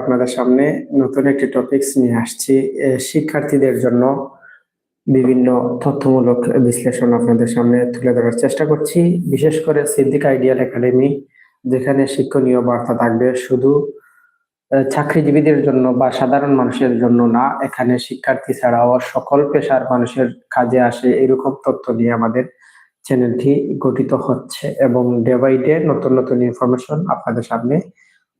আপনাদের সামনে নতুন একটি টপিকস নিয়ে আসছি। শিক্ষার্থীদের জন্য বিভিন্ন তথ্যমূলক বিশ্লেষণ আপনাদের সামনে তুলে ধরার চেষ্টা করছি। বিশেষ করে সিদ্দিক আইডিয়াল একাডেমি, যেখানে শিক্ষণীয় বার্তা থাকবে শুধু চাকরিজীবীদের জন্য বা সাধারণ মানুষের জন্য না, এখানে শিক্ষার্থী ছাড়াও সকল পেশার মানুষের কাজে আসে এরকম তথ্য নিয়ে আমাদের চ্যানেলটি গঠিত হচ্ছে এবং ডে বাই ডে নতুন নতুন ইনফরমেশন আপনাদের সামনে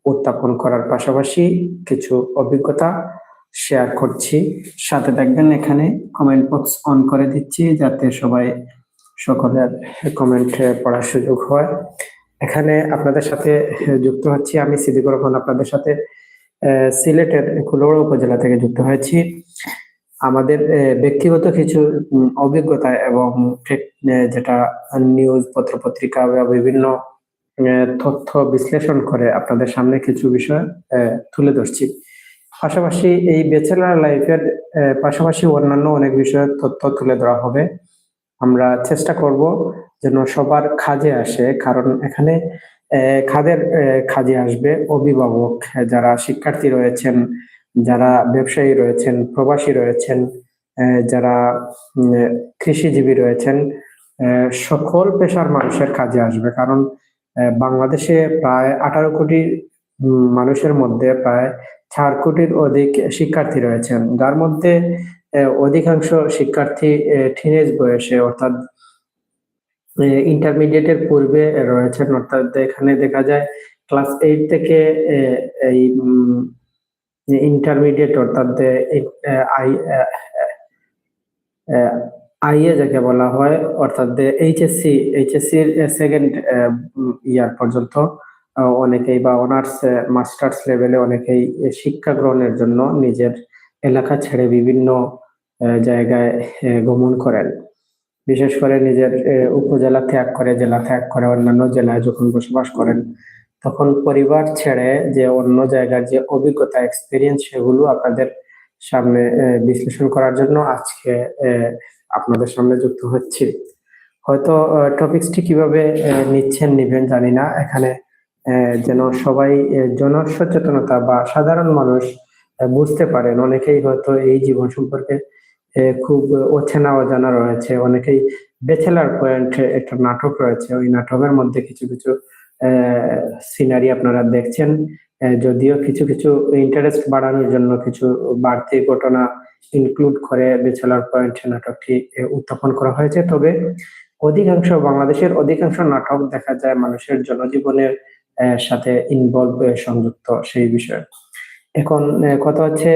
উত্থাপন করার পাশাপাশি কিছু অভিজ্ঞতা শেয়ার করছি। সাথে দেখবেন এখানে কমেন্ট বক্স অন করে দিচ্ছি যাতে সবাই সকলের কমেন্ট পড়ার সুযোগ হয়। এখানে আপনাদের সাথে যুক্ত হচ্ছি আমি সিদ্দিকুর রহমান, আপনাদের সাথে সিলেটের কুলোড়া উপজেলা থেকে যুক্ত হয়েছি। আমাদের ব্যক্তিগত কিছু অভিজ্ঞতা এবং যেটা নিউজ পত্র পত্রিকা বা বিভিন্ন তথ্য বিশ্লেষণ করে আপনাদের সামনে কিছু বিষয় তুলে ধরছি। পাশাপাশি এই ব্যাচেলার লাইফের পাশাপাশি অন্যান্য অনেক বিষয়ের তথ্য তুলে ধরা হবে। আমরা চেষ্টা করব যেন সবার কাজে আসে, কারণ এখানে খাদের কাজে আসবে? অভিভাবক, যারা শিক্ষার্থী রয়েছেন, যারা ব্যবসায়ী রয়েছেন, প্রবাসী রয়েছেন যারা কৃষিজীবী রয়েছেন সকল পেশার মানুষের কাজে আসবে। কারণ বাংলাদেশে প্রায় আঠারো কোটি মানুষের মধ্যে প্রায় চার কোটির অধিক শিক্ষার্থী রয়েছেন। যার মধ্যে অধিকাংশ শিক্ষার্থী টিনেজ বয়সে, অর্থাৎ ইন্টারমিডিয়েটের পূর্বে রয়েছেন। অর্থাৎ এখানে দেখা যায় ক্লাস এইট থেকে এই ইন্টারমিডিয়েট অর্থাৎ আই আইএ যাকে বলা হয়, অর্থাৎ এইচএসসি এইচএসসি এর সেকেন্ড ইয়ার পর্যন্ত অনেকেই বা অনার্স মাস্টার্স লেভেলে অনেকেই শিক্ষা গ্রহণের জন্য নিজের এলাকা ছেড়ে বিভিন্ন জায়গায় গমন করেন। বিশেষ করে নিজের উপজেলা ত্যাগ করে, জেলা ত্যাগ করে, অন্যান্য জেলায় যখন বসবাস করেন, তখন পরিবার ছেড়ে যে অন্য জায়গার যে অভিজ্ঞতা এক্সপিরিয়েন্স সেগুলো আপনাদের সামনে বিশ্লেষণ করার জন্য আজকে আপনাদের সামনে যুক্ত হচ্ছি। হয়তো টপিকসটি কীভাবে নিচ্ছেন নিবেন জানি না। এখানে যেন সবাই জনসচেতনতা বা সাধারণ মানুষ বুঝতে পারেন। অনেকেই হয়তো এই জীবন সম্পর্কে খুব অচেনা অজানা রয়েছে। অনেকেই ব্যাচেলার পয়েন্ট একটা নাটক রয়েছে। ওই নাটকের মধ্যে কিছু কিছু সিনারি আপনারা দেখছেন। যদিও কিছু কিছু ইন্টারেস্ট বাড়ানোর জন্য কিছু বাড়তি ঘটনা ইনক্লুড করে ব্যাচেলার পয়েন্ট নাটকটি উত্থাপন করা হয়েছে। তবে অধিকাংশ, বাংলাদেশের অধিকাংশ নাটক দেখা যায় মানুষের জনজীবনের সাথে ইনভলভ সংযুক্ত সেই বিষয়ে। এখন কথা হচ্ছে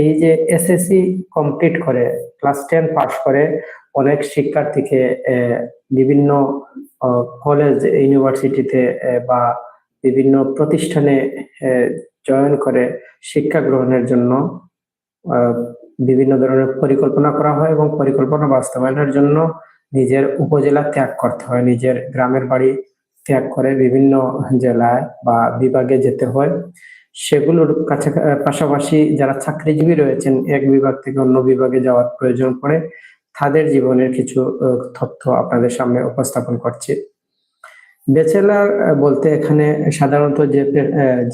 এই যে এসএসসি কমপ্লিট করে ক্লাস টেন পাস করে, অনেক শিক্ষার্থীকে বিভিন্ন কলেজ ইউনিভার্সিটিতে বা বিভিন্ন প্রতিষ্ঠানে জয়েন করে শিক্ষা গ্রহণের জন্য বিভিন্ন ধরনের পরিকল্পনা করা হয় এবং পরিকল্পনা বাস্তবায়নের জন্য নিজের উপজেলা ত্যাগ করতে হয়। নিজের গ্রামের বাড়ি ত্যাগ করে বিভিন্ন জেলায় বা বিভাগে যেতে হয়। সেগুলোর কাছে, পাশাপাশি যারা চাকরিজীবী রয়েছেন, এক বিভাগ থেকে অন্য বিভাগে যাওয়ার প্রয়োজন পড়ে, তাদের জীবনের কিছু তথ্য আপনাদের সামনে উপস্থাপন করছি। ব্যাচেলার বলতে এখানে সাধারণত যে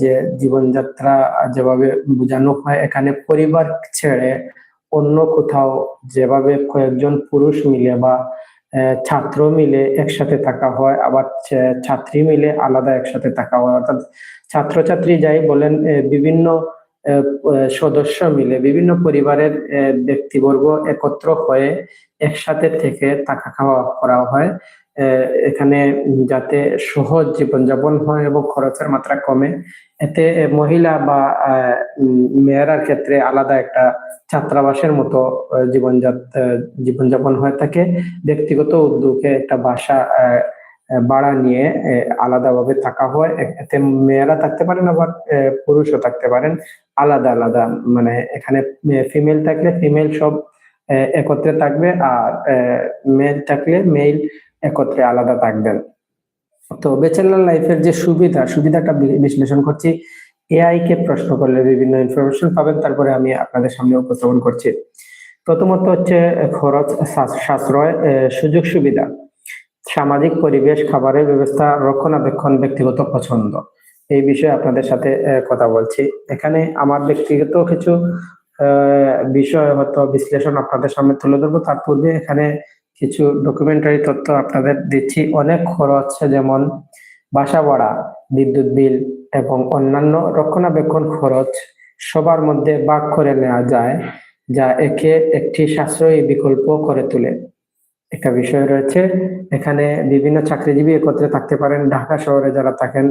যে জীবনযাত্রা যেভাবে বোঝানো হয়, এখানে পরিবার ছেড়ে অন্য কোথাও যেভাবে কয়েকজন পুরুষ মিলে বা ছাত্র মিলে একসাথে থাকা হয়, আবার ছাত্রী মিলে আলাদা একসাথে থাকা হয়। অর্থাৎ ছাত্রছাত্রী যাই বলেন বিভিন্ন সদস্য মিলে, বিভিন্ন পরিবারের ব্যক্তিবর্গ একত্র হয়ে একসাথে থেকে থাকা খাওয়া করা হয়। এখানে যাতে সহজ জীবনযাপন হয় এবং খরচের মাত্রা কমে। এতে মহিলা বা মেয়েরার ক্ষেত্রে আলাদা একটা ছাত্রাবাসের মতো আহ, জীবনযাপন হয়ে থাকে। ব্যক্তিগত উদ্যোগে একটা বাসা ভাড়া নিয়ে আলাদাভাবে থাকা হয়। এতে মেয়েরা থাকতে পারেন আবার পুরুষও থাকতে পারেন। আলাদা আলাদা মানে এখানে ফিমেল থাকলে ফিমেল সব একত্রে থাকবে আর মেল থাকলে মেল একত্রে আলাদা থাকবেন। তো ব্যাচেলার লাইফের যে সুবিধা, সুবিধাটা বিশ্লেষণ করছি। এআই কে প্রশ্ন করলে বিভিন্ন ইনফরমেশন পাবেন, তারপরে আমি আপনাদের সামনে উপস্থাপন করছি। প্রথমত হচ্ছে খরচ সাশ্রয় সুযোগ সুবিধা। সামাজিক পরিবেশ, খাবারের ব্যবস্থা, রক্ষণাবেক্ষণ, ব্যক্তিগত পছন্দ। এই বিষয়ে আপনাদের সাথে কথা বলছি। এখানে আমার ব্যক্তিগত কিছু বিষয় হয়তো বিশ্লেষণ আপনাদের সামনে তুলে ধরবো। তার পূর্বে এখানে কিছু ডকুমেন্টারি তথ্য আপনাদের দিচ্ছি। অনেক খরচ যেমন বাসা ভাড়া, বিদ্যুৎ বিল এবং অন্যান্য রক্ষণাবেক্ষণ খরচ সবার মধ্যে ভাগ করে নেওয়া যায়, যা একে একটি সাশ্রয়ী বিকল্প করে তোলে। একটা বিষয় রয়েছে, এখানে বিভিন্ন চাকরিজীবী একত্রে থাকতে পারেন। ঢাকা শহরে যারা থাকেন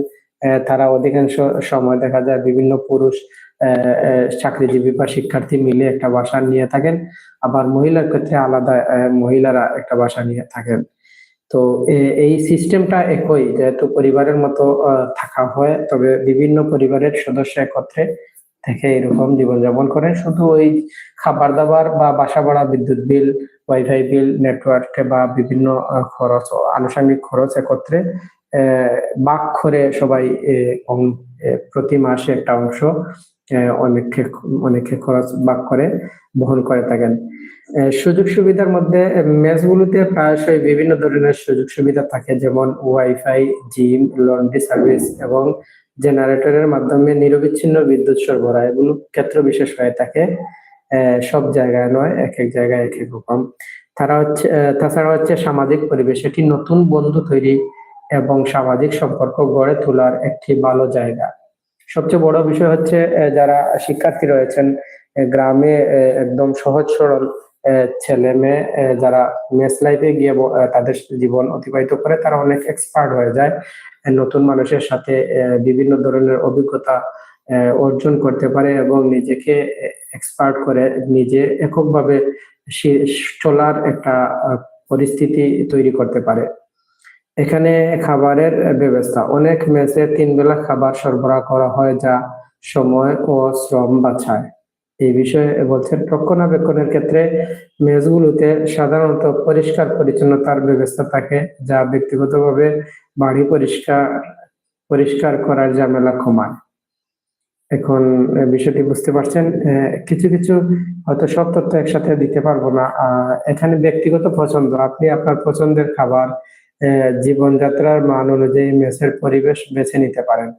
তারা অধিকাংশ সময় দেখা যায় বিভিন্ন পুরুষ চাকরিজীবী বা শিক্ষার্থী মিলে একটা বাসা নিয়ে থাকেন। আবার মহিলার ক্ষেত্রে আলাদা মহিলারা একটা বাসা নিয়ে থাকেন। তো এই সিস্টেমটা একই যেহেতু পরিবারের মতো থাকা হয় তবে বিভিন্ন পরিবারের সদস্য একত্রে থেকে এরকম জীবনযাপন করেন। শুধু ওই খাবার দাবার বা বাসা ভাড়া বিদ্যুৎ বিল ওয়াইফাই বিল নেটওয়ার্ক বা বিভিন্ন খরচ আনুষঙ্গিক খরচ একত্রে আহ, ভাগ করে সবাই প্রতি মাসে একটা অংশ অনেকে অনেকে খরচ ভাগ করে, বহন করে থাকেন। সুযোগ সুবিধার মধ্যে মেসগুলোতে প্রায়শই বিভিন্ন ধরনের সুযোগ সুবিধা থাকে, যেমন ওয়াইফাই, জিম, লন্ড্রি সার্ভিস এবং জেনারেটরের মাধ্যমে নিরবিচ্ছিন্ন বিদ্যুৎ সরবরাহ এগুলো ক্ষেত্র বিশেষ হয়ে থাকে। সব জায়গায় নয়, এক এক জায়গায় এক এক রকম। তারা হচ্ছে তাছাড়া হচ্ছে সামাজিক পরিবেশ এটি নতুন বন্ধু তৈরি এবং সামাজিক সম্পর্ক গড়ে তোলার একটি ভালো জায়গা। সবচেয়ে বড় বিষয় হচ্ছে যারা শিক্ষার্থী রয়েছেন গ্রামে একদম সহজ সরল ছেলে মেয়ে যারা মেস লাইফে গিয়ে তাদের জীবন অতিবাহিত করে, তারা অনেক এক্সপার্ট হয়ে যায়। নতুন মানুষের সাথে বিভিন্ন ধরনের অভিজ্ঞতা অর্জন করতে পারে এবং নিজেকে এক্সপার্ট করে নিজে এককভাবে চলার একটা পরিস্থিতি তৈরি করতে পারে। এখানে খাবারের ব্যবস্থা। অনেক মেসে তিন বেলা খাবার সরবরাহ করা হয় যা সময় ও শ্রম বাঁচায় এই বিষয়ে বলছেন, রক্ষণাবেক্ষণের ক্ষেত্রে মেসগুলোতে সাধারণত পরিষ্কার পরিচ্ছন্নতার ব্যবস্থা থাকে, যা ব্যক্তিগতভাবে বাড়ি পরিষ্কার পরিষ্কার করার ঝামেলা কমায়। এখন বিষয়টি বুঝতে পারছেন কিছু কিছু হয়তো সব তথ্য একসাথে দিতে পারব না। এখানে ব্যক্তিগত পছন্দ, আপনি আপনার পছন্দের খাবার জীবনযাত্রার মান অনুযায়ী মেসের পরিবেশ বেছে নিতে পারেন।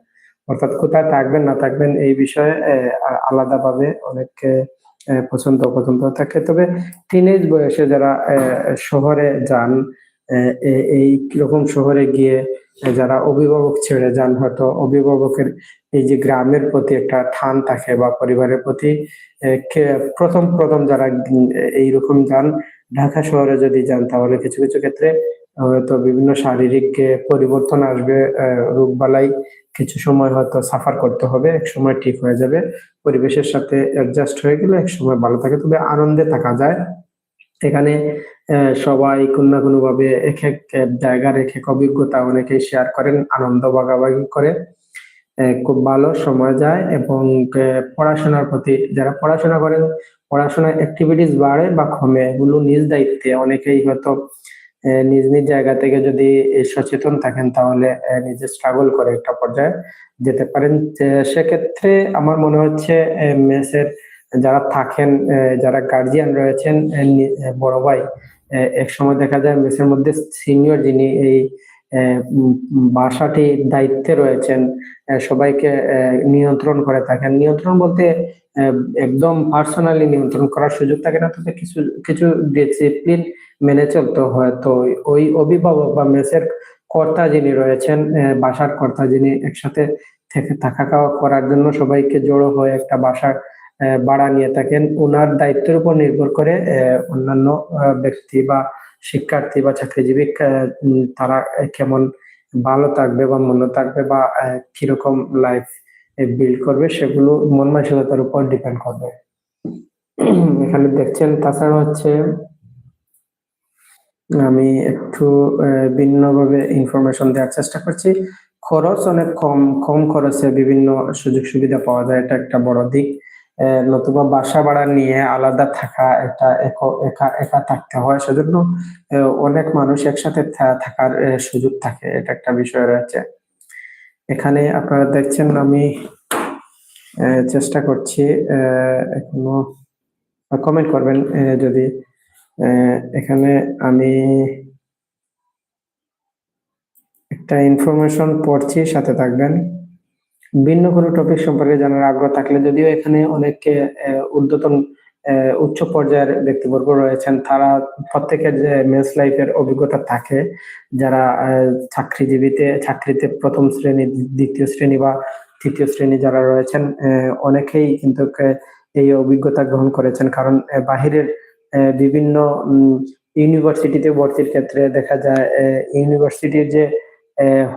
অর্থাৎ কোথায় থাকবেন, না থাকবেন এই বিষয়ে আলাদাভাবে অনেক পছন্দ অপছন্দ থাকে। তবে টিনেজ বয়সে যারা শহরে যান এই রকম শহরে গিয়ে যারা অভিভাবক ছেড়ে যান, হয়তো অভিভাবকের এই যে গ্রামের প্রতি একটা টান থাকে বা পরিবারের প্রতি প্রথম প্রথম যারা এইরকম যান, ঢাকা শহরে যদি যান, তাহলে কিছু কিছু ক্ষেত্রে হয়তো বিভিন্ন শারীরিক পরিবর্তন আসবে রোগ বালাই কিছু সময় হয়তো সাফার করতে হবে, এক সময় ঠিক হয়ে যাবে, পরিবেশের সাথে অ্যাডজাস্ট হয়ে গেলে এক সময় ভালো থাকে। তবে আনন্দে থাকা যায়। এখানে সবাই কোনো না কোনো ভাবে এক এক জায়গার এক এক অভিজ্ঞতা অনেকেই শেয়ার করেন, আনন্দ ভাগাভাগি করে। খুব ভালো সময় যায় এবং পড়াশোনার প্রতি যারা পড়াশোনা করেন পড়াশোনার অ্যাক্টিভিটিস বাড়ে বা কমে, এগুলো নিজ দায়িত্বে অনেকেই হয়তো নিজ নিজ জায়গা থেকে যদি সচেতন থাকেন তাহলে নিজে স্ট্রাগল করে একটা পর্যায়ে যেতে পারেন। সেক্ষেত্রে আমার মনে হচ্ছে মেসের যারা থাকেন যারা গার্জিয়ান রয়েছেন বড় ভাই এক সময় দেখা যায় মেসের মধ্যে সিনিয়র যিনি এই বাসাটি দায়িত্বে রয়েছেন সবাইকে নিয়ন্ত্রণ করে থাকেন। নিয়ন্ত্রণ বলতে একদম পার্সোনালি নিয়ন্ত্রণ করার সুযোগ থাকে না, তবে কিছু কিছু ডিসিপ্লিন মেনে চলতে হয়। তো ওই অভিভাবক বা মেসের কর্তা যিনি রয়েছেন বাসার কর্তা যিনি একসাথে থেকে থাকা খাওয়া করার জন্য সবাইকে জড়ো হয়ে একটা বাসার ভাড়া নিয়ে থাকেন ওনার দায়িত্বের উপর নির্ভর করে অন্যান্য ব্যক্তি বা শিক্ষার্থী বা চাকরিজীবী তারা কেমন ভালো থাকবে বা মন্দ থাকবে বা কীরকম লাইফ বিল্ড করবে, সেগুলো মন মানসিকতার উপর ডিপেন্ড করবে। এখানে দেখছেন, তাছাড়া হচ্ছে আমি একটু ভিন্নভাবে ইনফরমেশন দেওয়ার চেষ্টা করছি। খরচ অনেক কম কম খরচে বিভিন্ন সুযোগ সুবিধা পাওয়া যায়, এটা একটা বড় দিক। নতুবা বাসা ভাড়া নিয়ে আলাদা থাকা একটা একা- একা থাকতে হয়, সেজন্য অনেক মানুষ একসাথে থাকার সুযোগ থাকে, এটা একটা বিষয় রয়েছে। এখানে আপনারা দেখছেন আমি চেষ্টা করছি এখনও কমেন্ট করবেন যদি এখানে আমি একটা ইনফরমেশন পড়ছি, সাথে থাকবেন। ভিন্ন কোনো টপিক সম্পর্কে জানার আগ্রহ থাকলে যদিও এখানে অনেকে ঊর্ধ্বতন উচ্চ পর্যায়ের ব্যক্তিবর্গ রয়েছেন। তারা প্রত্যেকের যে মেস লাইফের অভিজ্ঞতা থাকে যারা চাকরিজীবীতে চাকরিতে প্রথম শ্রেণি দ্বিতীয় শ্রেণি বা তৃতীয় শ্রেণি যারা রয়েছেন অনেকেই কিন্তু এই অভিজ্ঞতা গ্রহণ করেছেন। কারণ বাহিরের বিভিন্ন ইউনিভার্সিটিতে ভর্তির ক্ষেত্রে দেখা যায় ইউনিভার্সিটির যে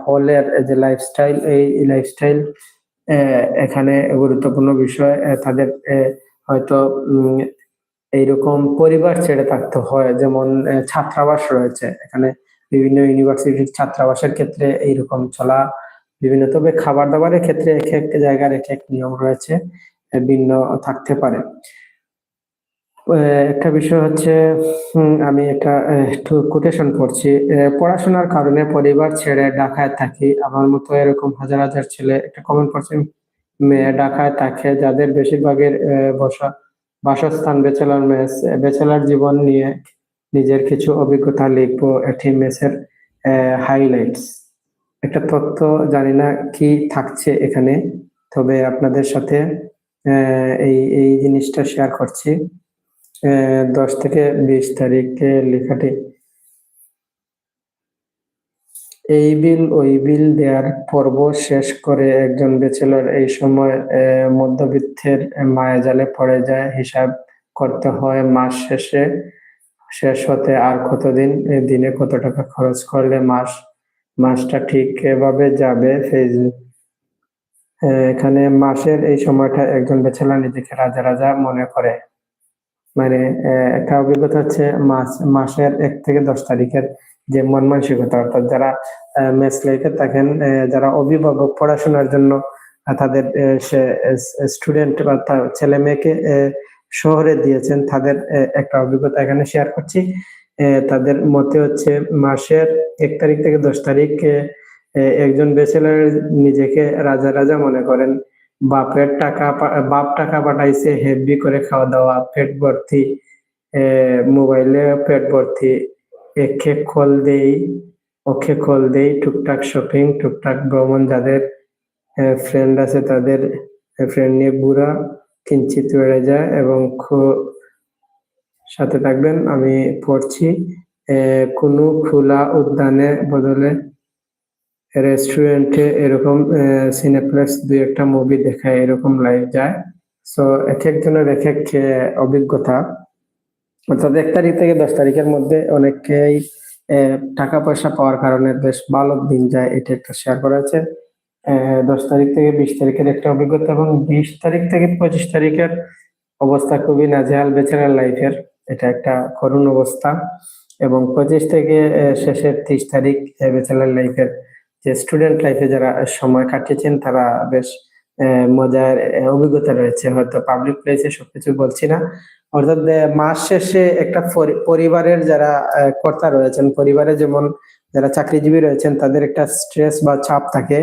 হলের যে লাইফস্টাইল এই লাইফস্টাইল এখানে গুরুত্বপূর্ণ বিষয় তাদের আহ, হয়তো এইরকম পরিবার ছেড়ে থাকতে হয়। যেমন ছাত্রাবাস রয়েছে। এখানে বিভিন্ন ইউনিভার্সিটির ছাত্রাবাসের ক্ষেত্রে এইরকম চলা বিভিন্ন। তবে খাবার দাবারের ক্ষেত্রে এক এক জায়গার এক এক নিয়ম রয়েছে ভিন্ন থাকতে পারে। একটা বিষয় হচ্ছে আমি একটা একটু কোটেশন আহ, পড়াশোনার কারণে পরিবার ছেড়ে ঢাকায় থাকি। আমার মতো এরকম হাজার হাজার ছেলে একটা কমেন্ট করছে ঢাকায় থাকে যাদের বেশিরভাগের বসা, বাসস্থান ব্যাচেলার মেস ব্যাচেলার জীবন নিয়ে নিজের কিছু অভিজ্ঞতা লিখব এটি মেসের হাইলাইটস একটা তথ্য জানি না কি থাকছে এখানে, তবে আপনাদের সাথে এই এই জিনিসটা শেয়ার করছি। দশ থেকে বিশ তারিখে লেখাটি এই বিল, ওই বিল দেওয়ার পর্ব শেষ করে একজন ব্যাচেলর এই সময় মধ্যবিত্তের মায়াজালে পড়ে যায়, হিসাব করতে হয় মাস শেষে। শেষ হতে আর কতদিন? দিনে কত টাকা খরচ করলে মাস, মাসটা ঠিক এভাবে যাবে? ফেসবুক এখানে মাসের এই সময়টা একজন ব্যাচেলর নিজেকে রাজা রাজা মনে করে। মানে একটা অভিজ্ঞতা হচ্ছে মাস, মাসের এক থেকে দশ তারিখের যে মন মানসিকতা, অর্থাৎ যারা মেস লাইফে থাকেন যারা অভিভাবক পড়াশোনার জন্য তাদের সে স্টুডেন্ট বা তা- ছেলে মেয়েকে শহরে দিয়েছেন, তাদের একটা অভিজ্ঞতা এখানে শেয়ার করছি। তাদের মতে হচ্ছে মাসের এক তারিখ থেকে দশ তারিখ একজন বেচেলার নিজেকে রাজা রাজা মনে করেন। বাপের টাকা বাপ টাকা পাঠাইছে হেভি করে খাওয়া দাওয়া, পেট ভর্তি মোবাইলে পেট ভর্তি একে কল দেই, ওকে কল দেই, টুকটাক শপিং টুকটাক ভ্রমণ। যাদের ফ্রেন্ড আছে তাদের ফ্রেন্ড নিয়ে বুড়া কিঞ্চিত বেড়ে যায় এবং সাথে থাকবেন, আমি পড়ছি। কোনো খোলা উদ্যানে বদলে রেস্টুরেন্টে এরকম সিনেপ্লেক্স দুই একটা মুভি দেখায়, এরকম লাইভ যায়। সো এক একজনের এক এক অভিজ্ঞতা। অর্থাৎ এক তারিখ থেকে দশ তারিখের মধ্যে অনেকেই টাকা পয়সা পাওয়ার কারণে বেশ ভালো দিন যায় এটা একটা শেয়ার করা আছে দশ তারিখ থেকে বিশ তারিখের একটা অভিজ্ঞতা এবং বিশ তারিখ থেকে পঁচিশ তারিখের অবস্থা খুবই নাজেহাল, বেচারার লাইফের এটা একটা করুণ অবস্থা। এবং পঁচিশ থেকে শেষের তিরিশ তারিখ বেচারার লাইফের যে স্টুডেন্ট লাইফে যারা সময় কাটিয়েছেন, তারা বেশ মজার অভিজ্ঞতা রয়েছে। হয়তো পাবলিক প্লেসে সবকিছু বলছি না। অর্থাৎ মাস শেষে একটা পরিবারের যারা কর্তা রয়েছেন, পরিবারে যেমন যারা চাকরিজীবী রয়েছেন, তাদের একটা স্ট্রেস বা চাপ থাকে।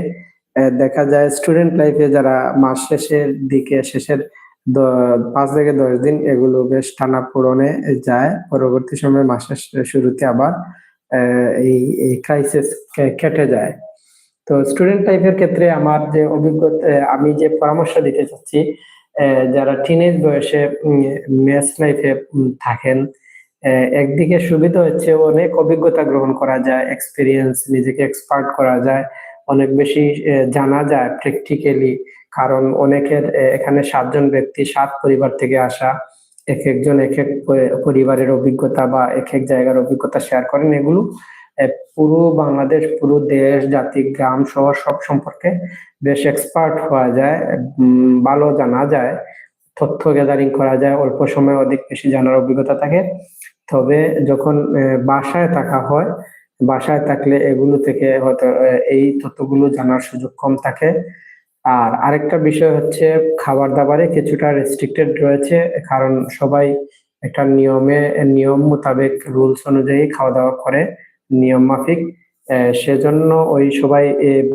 দেখা যায় স্টুডেন্ট লাইফে যারা মাস শেষের দিকে, শেষের পাঁচ থেকে দশ দিন এগুলো বেশ টানা পূরণে যায়। পরবর্তী সময় মাসের শুরুতে আবার এই ক্রাইসিস কেটে যায়। তো স্টুডেন্ট লাইফের ক্ষেত্রে আমার যে অভিজ্ঞতা আমি যে পরামর্শ দিতে চাচ্ছি যারা টিনেজ বয়সে মেস লাইফে থাকেন একদিকে সুবিধা হচ্ছে অনেক অভিজ্ঞতা গ্রহণ করা যায় এক্সপিরিয়েন্স নিজেকে এক্সপার্ট করা যায়, অনেক বেশি জানা যায় প্র্যাকটিক্যালি কারণ অনেকের এখানে সাতজন ব্যক্তি, সাত পরিবার থেকে আসা, এক একজন এক এক পরিবারের অভিজ্ঞতা বা এক এক জায়গার অভিজ্ঞতা শেয়ার করেন, এগুলো পুরো বাংলাদেশ, পুরো দেশ, জাতি, গ্রাম শহর সব সম্পর্কে বেশ এক্সপার্ট হওয়া যায় ভালো জানা যায়, তথ্য গ্যাদারিং করা যায়, অল্প সময়ে অধিক বেশি জানার অভিজ্ঞতা থাকে। তবে যখন বাসায় থাকা হয়, বাসায় থাকলে এগুলো থেকে হয়তো এই তথ্যগুলো জানার সুযোগ কম থাকে। আর আরেকটা বিষয় হচ্ছে খাবার দাবারে কিছুটা রেস্ট্রিক্টেড রয়েছে, কারণ সবাই একটা নিয়মে, নিয়ম মোতাবেক রুলস অনুযায়ী খাওয়া দাওয়া করে। নিয়ম মাফিক সেজন্য ওই সবাই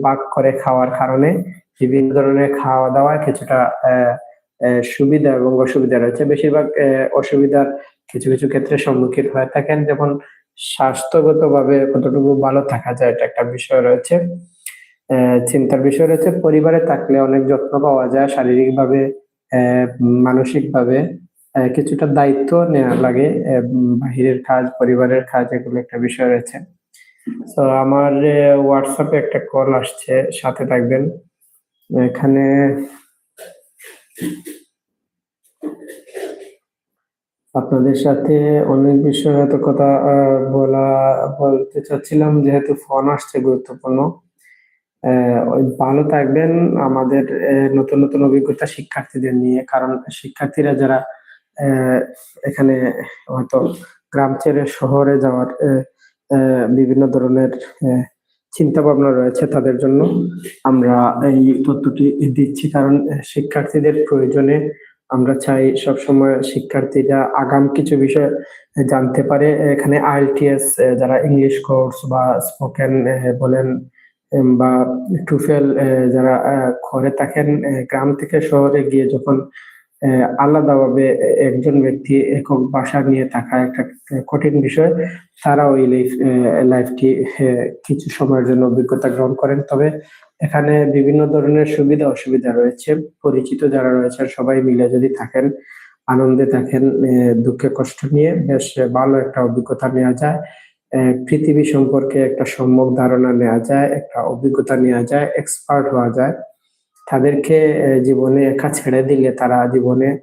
ভাগ করে খাওয়ার কারণে বিভিন্ন ধরনের খাওয়া দাওয়ায় কিছুটা সুবিধা এবং অসুবিধা রয়েছে। বেশিরভাগ অসুবিধার কিছু কিছু ক্ষেত্রে সম্মুখীন হয়ে থাকেন। যেমন স্বাস্থ্যগতভাবে কতটুকু ভালো থাকা যায়, এটা একটা বিষয় রয়েছে। চিন্তার বিষয় রয়েছে। পরিবারে থাকলে অনেক যত্ন পাওয়া যায় শারীরিকভাবে মানসিকভাবে। কিছুটা দায়িত্ব নেওয়া লাগে বাহিরের কাজ, পরিবারের কাজ এগুলো একটা বিষয় রয়েছে। তো আমার হোয়াটসঅ্যাপে একটা কল আসছে, সাথে থাকবেন। এখানে আপনাদের সাথে অনেক বিষয়ে হয়তো কথা বলা, বলতে চাচ্ছিলাম, যেহেতু ফোন আসছে গুরুত্বপূর্ণ। ভালো থাকবেন। আমাদের নতুন নতুন অভিজ্ঞতা শিক্ষার্থীদের নিয়ে, কারণ শিক্ষার্থীরা যারা এখানে হয়তো গ্রাম ছেড়ে শহরে যাওয়ার বিভিন্ন ধরনের চিন্তা ভাবনা রয়েছে তাদের জন্য। আমরা এই তথ্যটি দিচ্ছি কারণ শিক্ষার্থীদের প্রয়োজনে আমরা চাই সবসময় শিক্ষার্থীরা আগাম কিছু বিষয় জানতে পারে। এখানে আইএলটিএস যারা ইংলিশ কোর্স বা স্পোকেন বলেন বা টুফেল যারা করে থাকেন গ্রাম থেকে শহরে গিয়ে যখন আলাদাভাবে একজন ব্যক্তি একক বাসা নিয়ে থাকা একটা কঠিন বিষয়। তারা ওই লাইফ লাইফটি কিছু সময়ের জন্য অভিজ্ঞতা গ্রহণ করেন। তবে এখানে বিভিন্ন ধরনের সুবিধা অসুবিধা রয়েছে। পরিচিত যারা রয়েছেন, সবাই মিলে যদি থাকেন, আনন্দে থাকেন দুঃখে কষ্ট নিয়ে, বেশ ভালো একটা অভিজ্ঞতা নেওয়া যায়। পৃথিবী সম্পর্কে একটা সম্যক ধারণা নেওয়া যায়, একটা অভিজ্ঞতা নেওয়া যায় এক্সপার্ট হওয়া যায়। তাদেরকে জীবনে একা ছেড়ে দিলে তারা জীবনে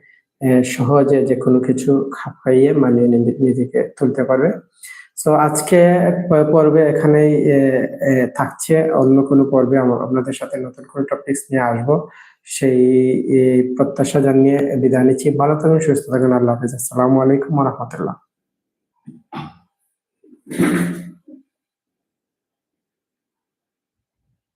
সহজে যে কোনো কিছু খাপ খাইয়ে মানিয়ে নিজে- নিজেকে তুলতে পারবে। তো আজকে পর্বে এখানেই থাকছে। অন্য কোনো পর্বে আপনাদের সাথে নতুন কোনো টপিকস নিয়ে আসব। সেই প্রত্যাশা জানিয়ে বিদায় নিচ্ছি। ভালো থাকুন, সুস্থ থাকুন। আল্লাহ হাফিজ। আসসালামু আলাইকুম রহমতুল্লাহ।